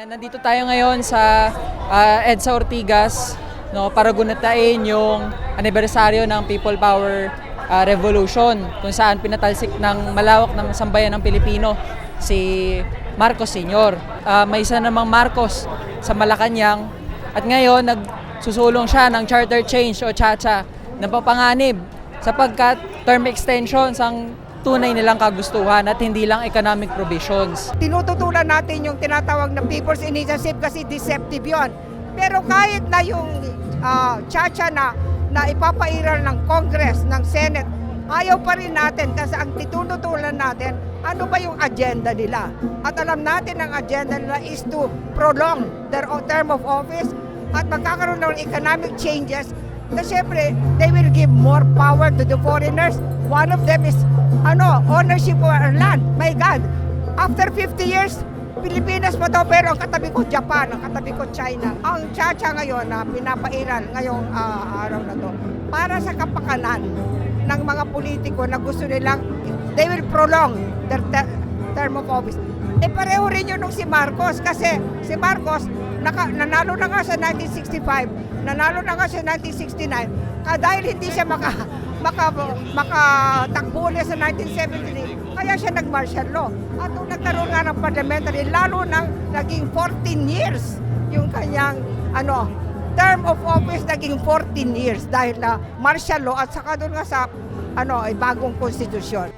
Ayan, nandito tayo ngayon sa ah, EDSA Ortigas no, para gunatain yung anibersaryo ng People Power ah, Revolution kung saan pinatalsik ng malawak ng sambayan ng Pilipino si Marcos Sr. Ah, may isa namang Marcos sa Malacanang at ngayon nagsusulong siya ng charter change o CHACHA na papanganib sapagkat term extensions ang tunay nilang kagustuhan at hindi lang economic provisions. tinututulan natin yung tinatawag na People's Initiative kasi deceptive yon. Pero kahit na yung ah, chacha na, na ipapairal ng Congress, ng Senate, ayaw pa rin natin kasi ang tinututulan natin, ano ba yung agenda nila? At alam natin ang agenda nila is to prolong their term of office at magkakaroon ng economic changes na syempre, they will give more power to the foreigners. One of them is ano, ownership of our land. My God, after 50 years, Pilipinas pa to, pero ang katabi ko Japan, ang katabi ko China. Ang chacha ngayon na pinapairal ngayong ah, araw na to, para sa kapakanan ng mga politiko na gusto nilang, they will prolong their ter- term of office. Eh pareho rin yun nung si Marcos kasi si Marcos naka, nanalo na nga sa 1965, nanalo na nga sa 1969, ka dahil hindi siya maka, maka, makatakbo ulit sa 1973, kaya siya nag-martial law. At nung nagkaroon nga ng parliamentary, lalo nang naging 14 years yung kanyang ano, term of office naging 14 years dahil na martial law at saka doon nga sa ano, ay bagong konstitusyon.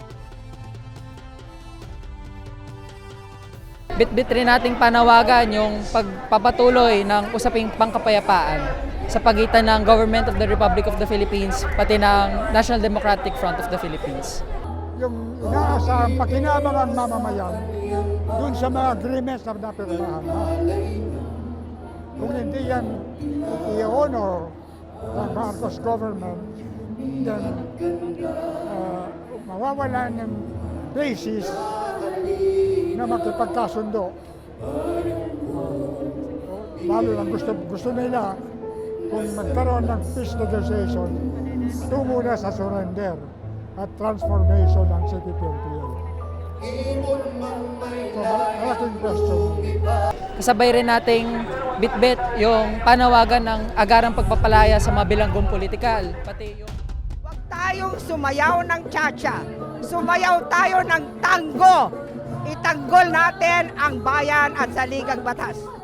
Bit-bit rin nating panawagan yung pagpapatuloy ng usaping pangkapayapaan sa pagitan ng Government of the Republic of the Philippines pati ng National Democratic Front of the Philippines. yung inaasahang pakinabang ang mamamayan dun sa mga agreements na napirmahan na. Kung hindi yan i-honor ng Marcos government, then uh, mawawala ng basis na makipagkasundo. Lalo lang gusto, gusto nila kung magkaroon ng peace negotiation tungo na sa surrender at transformation ng CPPNPL. So, malaking question. Kasabay rin nating bit-bit yung panawagan ng agarang pagpapalaya sa mga bilanggong politikal. Pati yung Huwag tayong sumayaw ng cha-cha. Sumayaw tayo ng tango. Itanggol natin ang bayan at saligang batas.